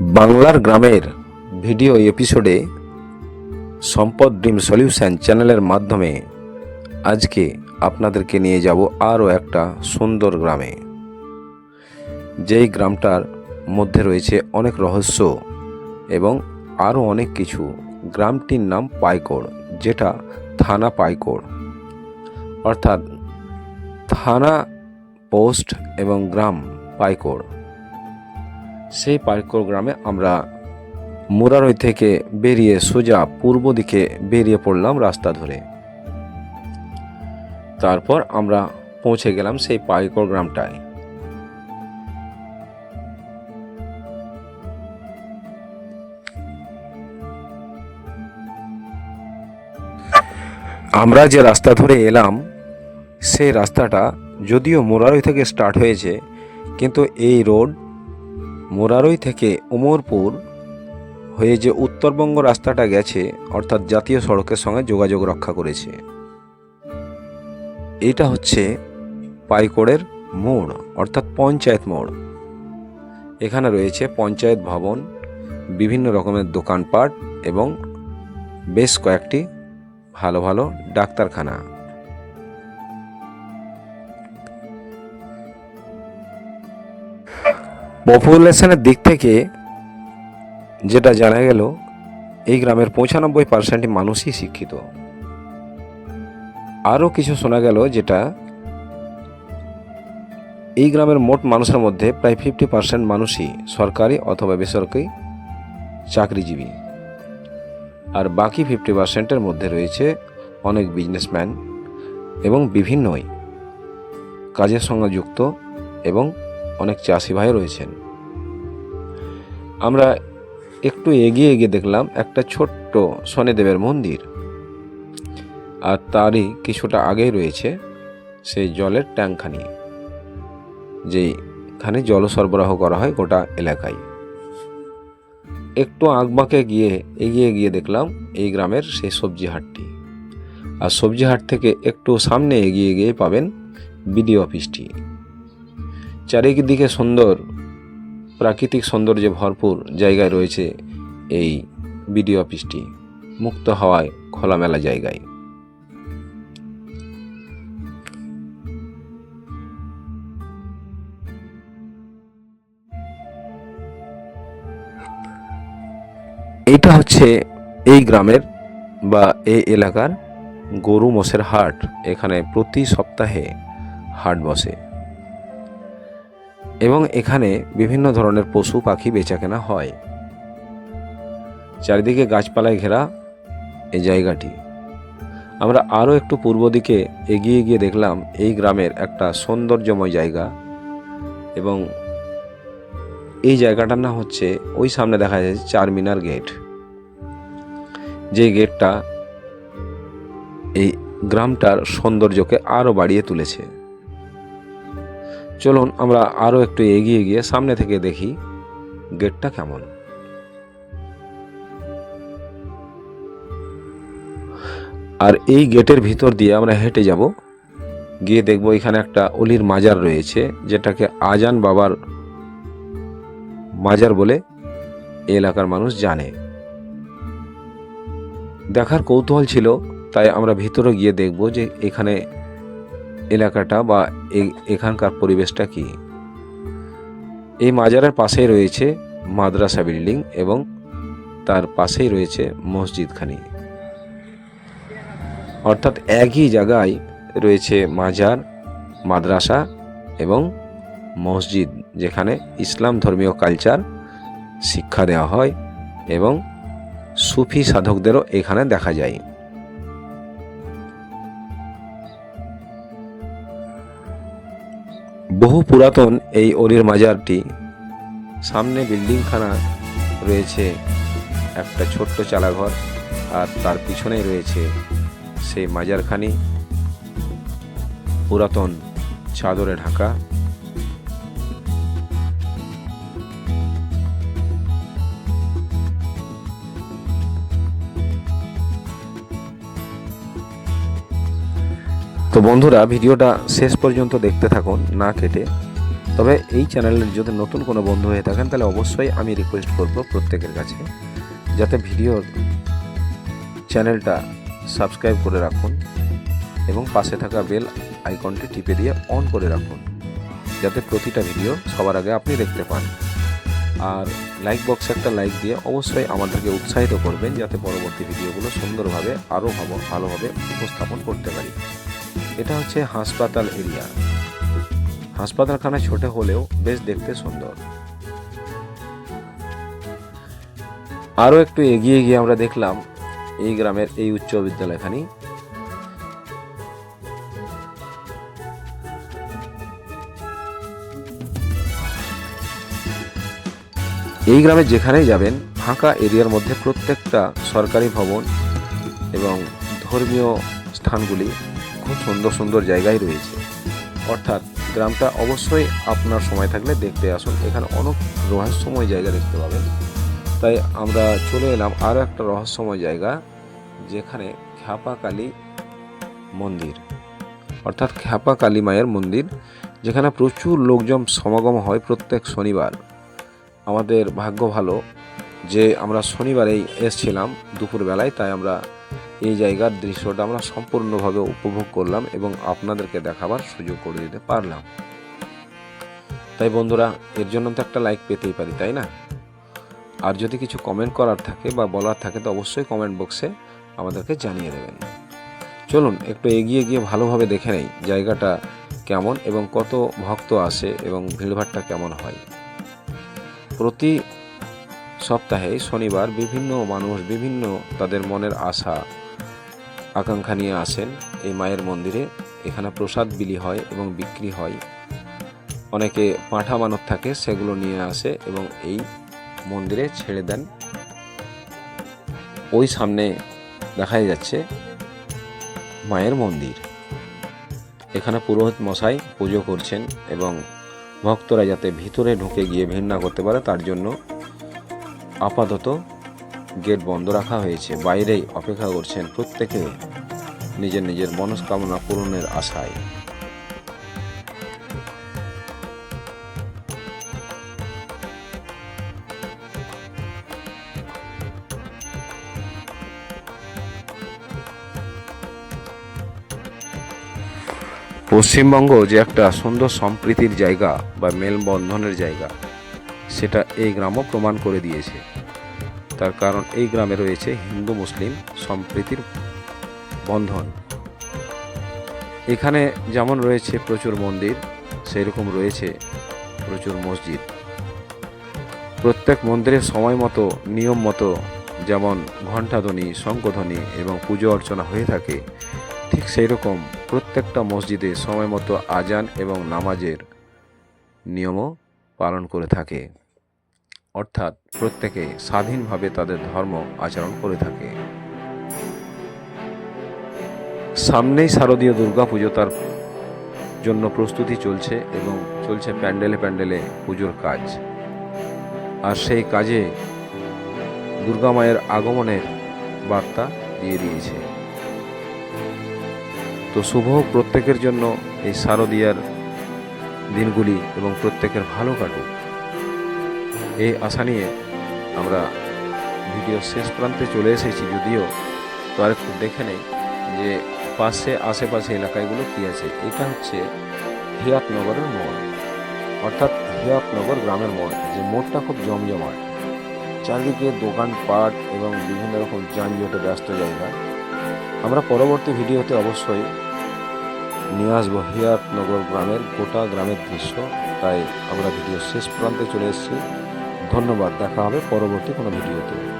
বাংলার গ্রামের ভিডিও এপিসোডে সম্পদ ড্রিম সলিউশন চ্যানেলের মাধ্যমে আজকে আপনাদেরকে নিয়ে যাব আরও একটা সুন্দর গ্রামে। যেই গ্রামটার মধ্যে রয়েছে অনেক রহস্য এবং আরও অনেক কিছু। গ্রামটির নাম পাইকড়, যেটা থানা পাইকড়। অর্থাৎ থানা, পোস্ট এবং গ্রাম পাইকড়। সেই পাইকড় গ্রামে আমরা মুরারই থেকে বেরিয়ে সোজা পূর্ব দিকে বেরিয়ে পড়লাম রাস্তা ধরে। তারপর আমরা পৌঁছে গেলাম সেই পাইকড় গ্রামটায়। আমরা যে রাস্তা ধরে এলাম, সেই রাস্তাটা যদিও মুরারই থেকে স্টার্ট হয়েছে, কিন্তু এই রোড মোরারই থেকে উমরপুর হয়ে যে উত্তরবঙ্গ রাস্তাটা গেছে, অর্থাৎ জাতীয় সড়কের সঙ্গে যোগাযোগ রক্ষা করেছে। এটা হচ্ছে পাইকোড়ের মোড়, অর্থাৎ পঞ্চায়েত মোড়। এখানে রয়েছে পঞ্চায়েত ভবন, বিভিন্ন রকমের দোকানপাট এবং বেশ কয়েকটি ভালো ভালো ডাক্তারখানা। পপুলেশনের দিক থেকে যেটা জানা গেল, এই গ্রামের পঁচানব্বই পার্সেন্ট মানুষই শিক্ষিত। আরও কিছু শোনা গেল যেটা এই গ্রামের মোট মানুষের মধ্যে প্রায় ফিফটি পার্সেন্ট মানুষই সরকারি অথবা বেসরকারি চাকরিজীবী। আর বাকি ফিফটি পার্সেন্টের মধ্যে রয়েছে অনেক বিজনেসম্যান এবং বিভিন্নই কাজের সঙ্গে যুক্ত এবং অনেক চাষি ভাই রয়েছেন। আমরা একটু এগিয়ে এগিয়ে দেখলাম একটা ছোট্ট শনিদেবের মন্দির। আর তারই কিছুটা আগেই রয়েছে সেই জলের ট্যাঙ্কখানি যেইখানে জল সরবরাহ করা হয় গোটা এলাকায়। একটু আঁকবাঁকে গিয়ে এগিয়ে গিয়ে দেখলাম এই গ্রামের সেই সবজি হাটটি। আর সবজি হাট থেকে একটু সামনে এগিয়ে গিয়ে পাবেন বিডিও অফিসটি। চারিদিকে সুন্দর, প্রাকৃতিক সৌন্দর্যে ভরপুর জায়গায় রয়েছে এই বিডিও অফিসটি, মুক্ত হাওয়ায় খোলামেলা জায়গায়। এটা হচ্ছে এই গ্রামের বা এই এলাকার গরু মোষের হাট। এখানে প্রতি সপ্তাহে হাট বসে। এবং এখানে বিভিন্ন ধরনের পশু পাখি বেচাকেনা হয়। চারিদিকে গাছপালায় ঘেরা এই জায়গাটি। আমরা আরও একটু পূর্ব দিকে এগিয়ে গিয়ে দেখলাম এই গ্রামের একটা সৌন্দর্যময় জায়গা এবং এই জায়গাটার নাম হচ্ছে, ওই সামনে দেখা যাচ্ছে চারমিনার গেট। যে গেটটা এই গ্রামটার সৌন্দর্যকে আরও বাড়িয়ে তুলেছে। চলুন আমরা আরও একটু এগিয়ে গিয়ে সামনে থেকে দেখি গেটটা কেমন। আর এই গেটের ভিতর দিয়ে আমরা হেঁটে যাব। গিয়ে দেখব এখানে একটা অলির মাজার রয়েছে, যেটাকে আজান বাবার মাজার বলে এলাকার মানুষ জানে। দেখার কৌতূহল ছিল, তাই আমরা ভিতরে গিয়ে দেখব যে এখানে এলাকাটা বা এখানকার পরিবেশটা কি? এই মাজারের পাশেই রয়েছে মাদ্রাসা বিল্ডিং এবং তার পাশেই রয়েছে মসজিদখানি। অর্থাৎ একই জায়গায় রয়েছে মাজার, মাদ্রাসা এবং মসজিদ যেখানে ইসলাম ধর্মীয় কালচার, শিক্ষা দেওয়া হয় এবং সুফি সাধকদেরও এখানে দেখা যায়। বহু পুরাতন এই অলির মাজারটি। সামনে বিল্ডিংখানা রয়েছে, একটা ছোট্ট চালাঘর, আর তার পিছনে রয়েছে সেই মাজারখানি। পুরাতন চাদরে ঢাকা। তো বন্ধুরা, ভিডিওটা শেষ পর্যন্ত দেখতে থাকুন, না কেটে। তবে এই চ্যানেলের যদি নতুন কোনো বন্ধু হয়ে থাকেন, তাহলে অবশ্যই আমি রিকোয়েস্ট করব প্রত্যেকের কাছে, যাতে ভিডিওর চ্যানেলটা সাবস্ক্রাইব করে রাখুন এবং পাশে থাকা বেল আইকনটি টিপে দিয়ে অন করে রাখুন, যাতে প্রতিটা ভিডিও সবার আগে আপনি দেখতে পান। আর লাইক বক্সে একটা লাইক দিয়ে অবশ্যই আমাদেরকে উৎসাহিত করবেন, যাতে পরবর্তী ভিডিওগুলো সুন্দরভাবে আরও ভালো, ভালোভাবে উপস্থাপন করতে পারি। এটা হচ্ছে হাসপাতাল এরিয়া। হাসপাতালখানা ছোট হলেও বেশ দেখতে সুন্দর। আরও একটু এগিয়ে গিয়ে আমরা দেখলাম এই গ্রামের এই উচ্চ বিদ্যালয়খানি। এই গ্রামে যেখানেই যাবেন, ফাঁকা এরিয়ার মধ্যে প্রত্যেকটা সরকারি ভবন এবং ধর্মীয় স্থানগুলি খুব সুন্দর সুন্দর জায়গায় রয়েছে। অর্থাৎ গ্রামটা অবশ্যই আপনার সময় থাকলে দেখতে আসুন। এখানে অনেক রহস্যময় জায়গা দেখতে পাবেন। তাই আমরা চলে এলাম আরও একটা রহস্যময় জায়গা, যেখানে খ্যাপা কালী মন্দির। অর্থাৎ খ্যাপা কালী মায়ের মন্দির, যেখানে প্রচুর লোকজন সমাগম হয় প্রত্যেক শনিবার। আমাদের ভাগ্য ভালো যে আমরা শনিবারেই এসছিলাম দুপুরবেলায়, তাই আমরা এই জায়গার দৃশ্যটা আমরা সম্পূর্ণভাবে উপভোগ করলাম এবং আপনাদেরকে দেখাবার সুযোগ করে দিতে পারলাম। তাই বন্ধুরা, এর জন্য তো একটা লাইক পেতেই পারি, তাই না? আর যদি কিছু কমেন্ট করার থাকে বা বলার থাকে, তো অবশ্যই কমেন্ট বক্সে আমাদেরকে জানিয়ে দেবেন। চলুন, একটু এগিয়ে গিয়ে ভালোভাবে দেখে নেই জায়গাটা কেমন এবং কত ভক্ত আসে এবং ভিড়ভাড়টা কেমন হয়। প্রতি সপ্তাহে শনিবার বিভিন্ন মানুষ বিভিন্ন তাদের মনের আশা আকাঙ্ক্ষা নিয়ে আসেন, এই মায়ের মন্দিরে। এখানে প্রসাদ বিলি হয় এবং বিক্রি হয়। অনেকে পাঁঠা মানত থাকে, সেগুলো নিয়ে আসে এবং এই মন্দিরে ছেড়ে দেন। ওই সামনে দেখাই যাচ্ছে মায়ের মন্দির। এখানে পুরোহিত মশাই পুজো করছেন এবং ভক্তরা যাতে ভিতরে ঢুকে গিয়ে ভিড় না করতে পারে, তার জন্য আপাতত গেট বন্ধ রাখা হয়েছে। বাইরেই অপেক্ষা করছেন প্রত্যেকে নিজের নিজের মনস্কামনা পূরণের আশায়। পশ্চিমবঙ্গ যে একটা সুন্দর সম্প্রীতির জায়গা বা মেলবন্ধনের জায়গা, সেটা এই গ্রামও প্রমাণ করে দিয়েছে। তার কারণ এই গ্রামে রয়েছে হিন্দু মুসলিম সম্প্রীতির বন্ধন। এখানে যেমন রয়েছে প্রচুর মন্দির সেই রকম রয়েছে প্রচুর মসজিদ। প্রত্যেক মন্দিরের সময় মতো, নিয়ম মতো যেমন ঘণ্টাধ্বনি শঙ্কধ্বনি এবং পুজো অর্চনা হয়ে থাকে, ঠিক সেই রকম প্রত্যেকটা মসজিদে সময় মতো আজান এবং নামাজের নিয়মও পালন করে থাকে। অর্থাৎ প্রত্যেকে স্বাধীনভাবে তাদের ধর্ম আচরণ করে থাকে। সামনেই শারদীয় দুর্গাপুজো তার জন্য প্রস্তুতি চলছে এবং চলছে প্যান্ডেলে প্যান্ডেলে পুজোর কাজ। আর সেই কাজে দুর্গা মায়ের আগমনের বার্তা দিয়ে দিয়েছে। তো শুভ প্রত্যেকের জন্য এই শারদীয়ার দিনগুলি এবং প্রত্যেকের ভালো কাটুক। এই আশা নিয়ে আমরা ভিডিও শেষ প্রান্তে চলে এসেছি। যদিও তো আর একটু দেখে নেই যে পাশে, আশেপাশে এলাকাগুলো কী আছে। এটা হচ্ছে হিয়াতনগরের মোড়। অর্থাৎ হিয়াতনগর গ্রামের মোড়। যে মোড়টা খুব জমজমাট। চারদিকে দোকানপাট এবং বিভিন্ন রকম যানজটে ব্যস্ত জায়গা। আমরা পরবর্তী ভিডিওতে অবশ্যই নিয়ে আসব হিয়াতনগর গ্রামের গোটা গ্রামের দৃশ্য। তাই আমরা ভিডিও শেষ প্রান্তে চলে এসেছি। ধন্যবাদ। দেখা হবে পরবর্তী কোনো ভিডিওতে।